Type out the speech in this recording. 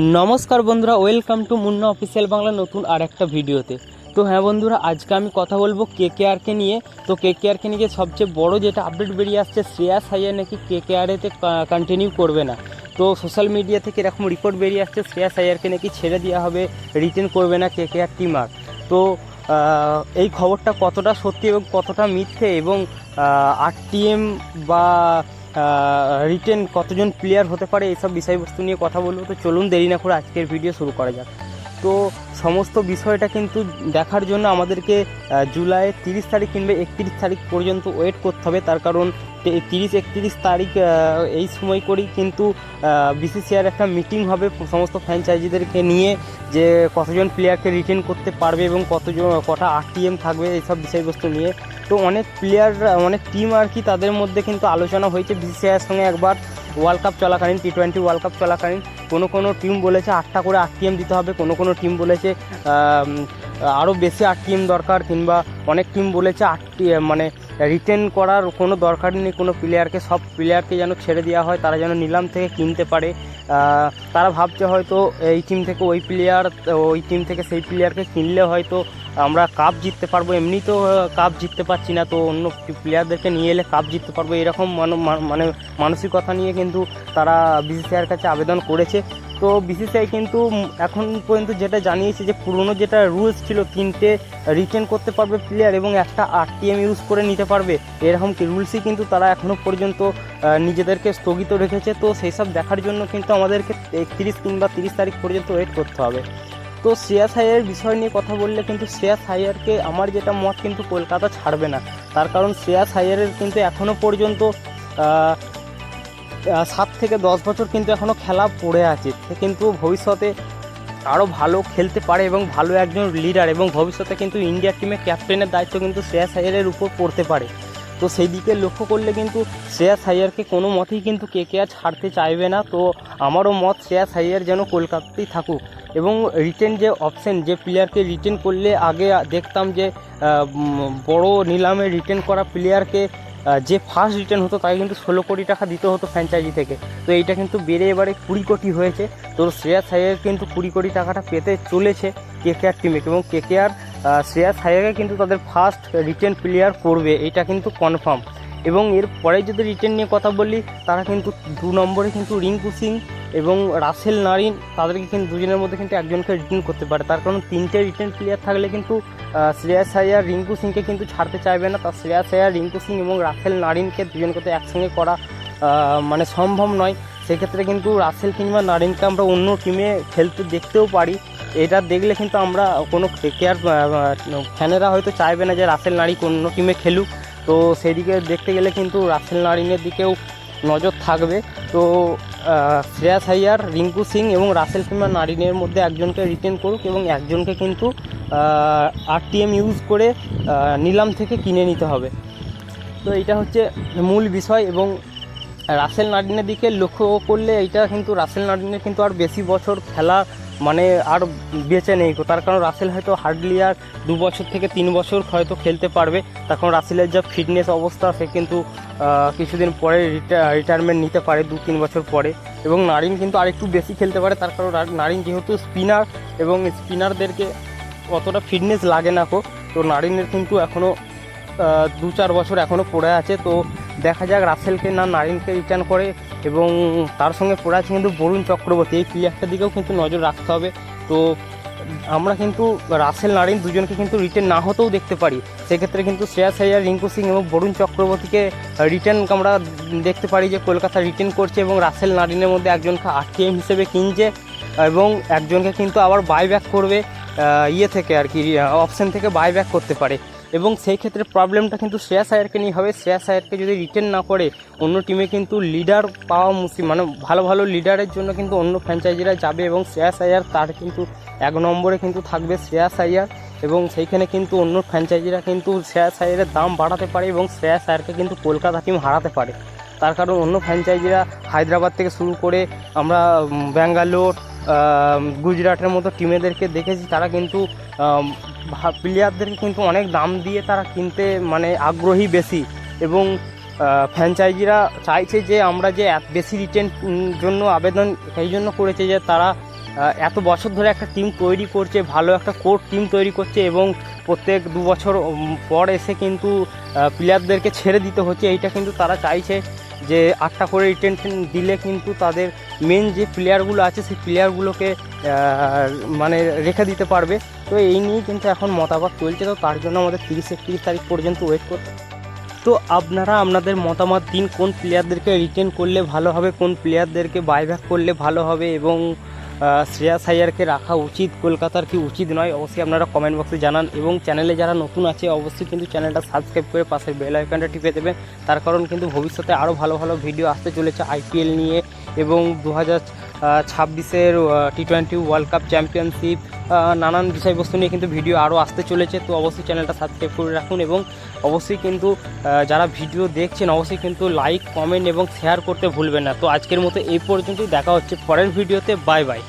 নমস্কার বন্ধুরা welcome to Munna official Bangla নতুন আর একটা ভিডিওতে। তো হ্যাঁ বন্ধুরা, আজকে আমি কথা বলব কে কে আরকে নিয়ে। তো কে কে আরকে নিয়ে সবচেয়ে বড় যেটা আপডেট বেরিয়ে আসছে, শ্রেয়াস হাইয়ার নাকি কে কে আরেতে কন্টিনিউ করবে না। তো সোশ্যাল মিডিয়া থেকে এরকম রিপোর্ট বেরিয়ে আসছে, শ্রেয়াস হাইয়ারকে নাকি ছেড়ে দেওয়া হবে রিটেন করবে না কে কে আর। টিমার তো এই খবরটা কতটা সত্যি এবং কতটা মিথ্যে এবং আরটিএম বা রিটেন কতজন প্লেয়ার হতে পারে এইসব বিষয়বস্তু নিয়ে কথা বলব। তো চলুন দেরি না করে আজকের ভিডিও শুরু করা যাক। তো সমস্ত বিষয়টা কিন্তু দেখার জন্য আমাদেরকে জুলাই তিরিশ তারিখ কিংবা একত্রিশ তারিখ পর্যন্ত ওয়েট করতে হবে। তার কারণ তিরিশ একত্রিশ তারিখ এই সময় করেই কিন্তু বিসিসিআর একটা মিটিং হবে সমস্ত ফ্র্যাঞ্চাইজিদেরকে নিয়ে, যে কতজন প্লেয়ারকে রিটেন করতে পারবে এবং কতজন, কটা আরটিএম থাকবে এইসব বিষয়বস্তু নিয়ে। তো অনেক প্লেয়ার অনেক টিম আর কি তাদের মধ্যে কিন্তু আলোচনা হয়েছে। বিসিসিআইয়ের সঙ্গে একবার ওয়ার্ল্ড কাপ চলাকালীন টি টোয়েন্টি ওয়ার্ল্ড কাপ চলাকালীন। কোনো কোনো টিম বলেছে আটটা করে আরটিএম দিতে হবে, কোনো কোনো টিম বলেছে আরও বেশি আরটিএম দরকার, কিংবা অনেক টিম বলেছে আটটি মানে রিটেন করার কোনো দরকার নেই। কোনো প্লেয়ারকে সব প্লেয়ারকে যেন ছেড়ে দেওয়া হয়, তারা যেন নিলাম থেকে কিনতে পারে। তারা ভাবছে হয়তো এই টিম থেকে ওই প্লেয়ার ওই টিম থেকে সেই প্লেয়ারকে কিনলে হয়তো আমরা কাপ জিততে পারব এমনি তো কাপ জিততে পারছি না, তো অন্য প্লেয়ারদেরকে নিয়ে এলে কাপ জিততে পারব, এরকম মানো- মানে মানসিকতা নিয়ে কিন্তু তারা বিসিসিআইয়ের কাছে আবেদন করেছে। তো বিসিসিআই কিন্তু এখন পর্যন্ত যেটা জানিয়েছে যে, পুরনো যেটা রুলস ছিল, তিনটে রিটেন করতে পারবে প্লেয়ার এবং একটা আরটিএম ইউজ করে নিতে পারবে, এরকম কি রুলসই কিন্তু তারা এখনও পর্যন্ত নিজেদেরকে স্থগিত রেখেছে। তো সেই সব দেখার জন্য কিন্তু আমাদেরকে তিরিশ কিংবা তিরিশ তারিখ পর্যন্ত ওয়েট করতে হবে। তো শ্রেয়াস হাইয়ারের বিষয় নিয়ে কথা বললে কিন্তু শ্রেয়াস হাইয়ারকে আমার যেটা মত কিন্তু কলকাতা ছাড়বে না। তার কারণ শ্রেয়াস হাইয়ারের কিন্তু এখনও পর্যন্ত সাত থেকে দশ বছর কিন্তু এখনও খেলা পড়ে আছে। সে কিন্তু ভবিষ্যতে আরও ভালো খেলতে পারে এবং ভালো একজন লিডার এবং ভবিষ্যতে কিন্তু ইন্ডিয়া টিমের ক্যাপ্টেনের দায়িত্ব কিন্তু শ্রেয়াস হাইয়ারের উপর পড়তে পারে। তো সেই দিকে লক্ষ্য করলে কিন্তু শ্রেয়াস হাইয়ারকে কোনো মতেই কিন্তু কে কে আর ছাড়তে চাইবে না। তো আমারও মত শ্রেয়াস হাইয়ার যেন কলকাতাতেই থাকুক। এবং রিটেন যে অপশন যে প্লেয়ারকে রিটেন করলে আগে দেখতাম যে বড় নিলামে রিটেন করা প্লেয়ারকে যে ফার্স্ট রিটার্ন হতো তাকে কিন্তু ষোলো কোটি টাকা দিতে হতো ফ্র্যাঞ্চাইজি থেকে। তো এইটা কিন্তু বেড়ে এবারে কুড়ি কোটি হয়েছে। তো শ্রেয়াস হাইয়ার কিন্তু কুড়ি কোটি টাকাটা পেতে চলেছে কে কে আর টিমে এবং কে কে আর শ্রেয়াস হাইয়ারকে কিন্তু তাদের ফার্স্ট রিটার্ন প্লেয়ার করবে এটা কিন্তু কনফার্ম এবং এর পরে যদি রিটার্ন নিয়ে কথা বলি, তারা কিন্তু দু নম্বরে কিন্তু রিঙ্কু সিং এবং রাসেল নারিন তাদেরকে কিন্তু দুজনের মধ্যে কিন্তু একজনকে রিটার্ন করতে পারে। তার কারণ তিনটে রিটার্ন প্লেয়ার থাকলে কিন্তু শ্রেয়াস আয়ার রিঙ্কু সিংকে কিন্তু ছাড়তে চাইবে না। তার শ্রেয়াস আয়ার রিঙ্কু সিং এবং রাসেল নারিনকে দুজনকে তো একসঙ্গে করা মানে সম্ভব নয়। সেক্ষেত্রে কিন্তু রাসেল কিংবা নারিনকে আমরা অন্য টিমে খেলতে দেখতেও পারি। এটা দেখলে কিন্তু আমরা কোনো কেয়ার ফ্যানেরা হয়তো চাইবে না যে রাসেল নারিক অন্য টিমে খেলুক। তো সেদিকে দেখতে গেলে কিন্তু রাসেল নারিনের দিকেও নজর থাকবে। তো শ্রেয়াস হাইয়ার রিঙ্কু সিং এবং রাসেল কিংবা নারিনের মধ্যে একজনকে রিটেন করুক এবং একজনকে কিন্তু আরটিএম ইউজ করে নিলাম থেকে কিনে নিতে হবে। তো এটা হচ্ছে মূল বিষয় এবং রাসেল নারিনের দিকে লক্ষ্য করলে এটা কিন্তু, রাসেল নারিনের কিন্তু আর বেশি বছর খেলা মানে আর বেঁচে নেই। তার কারণ রাসেল হয়তো হার্ডলি আর দু বছর থেকে তিন বছর হয়তো খেলতে পারবে। তার কারণ রাসেলের যা ফিটনেস অবস্থা, সে কিন্তু কিছুদিন পরে রিটায়ারমেন্ট নিতে পারে, দু তিন বছর পরে। এবং নারিন কিন্তু আরেকটু বেশি খেলতে পারে। তার কারণ নারিন যেহেতু স্পিনার এবং স্পিনারদেরকে অতটা ফিটনেস লাগে না কো তো নারিনের কিন্তু এখনও দু চার বছর এখনও পড়ে আছে। তো দেখা যাক রাসেলকে না নারিনকে রিটার্ন করে এবং তার সঙ্গে পড়ে আছে কিন্তু বরুণ চক্রবর্তী। এই প্লেয়ারটার দিকেও কিন্তু নজর রাখতে হবে। তো আমরা কিন্তু রাসেল, নারিন দুজনকে কিন্তু রিটার্ন না হতেও দেখতে পারি। সেক্ষেত্রে কিন্তু শ্রেয়াস আয়ার রিঙ্কু সিং এবং বরুণ চক্রবর্তীকে রিটার্ন আমরা দেখতে পারি যে কলকাতা রিটার্ন করছে এবং রাসেল, নারিনের মধ্যে একজনকে আরটিএম হিসেবে কিনছে এবং একজনকে কিন্তু আবার বাইব্যাক করবে ইয়ে থেকে আর কি, অপশন থেকে বাইব্যাক করতে পারে। এবং সেই ক্ষেত্রে প্রবলেমটা কিন্তু শ্রেয়াস আয়ারকে নিয়ে হবে। শ্রেয়াস আয়ারকে যদি রিটার্ন না করে, অন্য টিমে কিন্তু লিডার পাওয়া মুসিম মানে ভালো ভালো লিডারের জন্য কিন্তু অন্য ফ্র্যাঞ্চাইজিরা যাবে এবং শ্রেয়াস আয়ার তার কিন্তু এক নম্বরে কিন্তু থাকবে শ্রেয়াস আয়ার এবং সেইখানে কিন্তু অন্য ফ্র্যাঞ্চাইজিরা কিন্তু শ্রেয়াস আয়ারের দাম বাড়াতে পারে এবং শ্রেয়াস আয়ারকে কিন্তু কলকাতা টিম হারাতে পারে। তার কারণ অন্য ফ্র্যাঞ্চাইজিরা হায়দ্রাবাদ থেকে শুরু করে আমরা ব্যাঙ্গালোর গুজরাটের মতো টিমেদেরকে দেখেছি, তারা কিন্তু প্লেয়ারদেরকে কিন্তু অনেক দাম দিয়ে তারা কিনতে মানে আগ্রহী বেশি। এবং ফ্র্যাঞ্চাইজিরা চাইছে যে আমরা যে এত বেশি রিটেন জন্য আবেদন, সেই জন্য করেছে যে তারা এত বছর ধরে একটা টিম তৈরি করছে, ভালো একটা কোর টিম তৈরি করছে এবং প্রত্যেক দু বছর পর এসে কিন্তু প্লেয়ারদেরকে ছেড়ে দিতে হচ্ছে। এইটা কিন্তু তারা চাইছে। যে আটটা করে রিটেনশন দিলে কিন্তু তাদের মেন যে প্লেয়ারগুলো আছে, সেই প্লেয়ারগুলোকে মানে রেখে দিতে পারবে। তো এই নিয়েই কিন্তু এখন মতামত চলছে। তো তার জন্য আমাদের তিরিশ একত্রিশ তারিখ পর্যন্ত ওয়েট করতে তো আপনারা আপনাদের মতামত দিন, কোন প্লেয়ারদেরকে রিটেন করলে ভালো হবে, কোন প্লেয়ারদেরকে বাইব্যাক করলে ভালো হবে এবং শ্রেয়াস সাইয়ারকে রাখা উচিত, কলকাতার কি উচিত নয়, অবশ্যই আপনারা কমেন্ট বক্সে জানান। এবং চ্যানেলে যারা নতুন আছে, অবশ্যই কিন্তু চ্যানেলটা সাবস্ক্রাইব করে পাশের বেল আইকনটা টিপে দেবেন। তার কারণ কিন্তু ভবিষ্যতে আরও ভালো ভালো ভিডিও আসতে চলেছে আইপিএল নিয়ে। এবং দু হাজার ছাব্বিশের T twenty world cup championship নানান বিষয়বস্তু নিয়ে কিন্তু ভিডিও আরও আসতে চলেছে, তো অবশ্যই চ্যানেলটা সাবস্ক্রাইব করে রাখুন এবং অবশ্যই কিন্তু যারা ভিডিও দেখছেন, অবশ্যই কিন্তু লাইক কমেন্ট এবং শেয়ার করতে ভুলবেন না। তো আজকের মতো এই পর্যন্তই, দেখা হচ্ছে পরের ভিডিওতে বাই বাই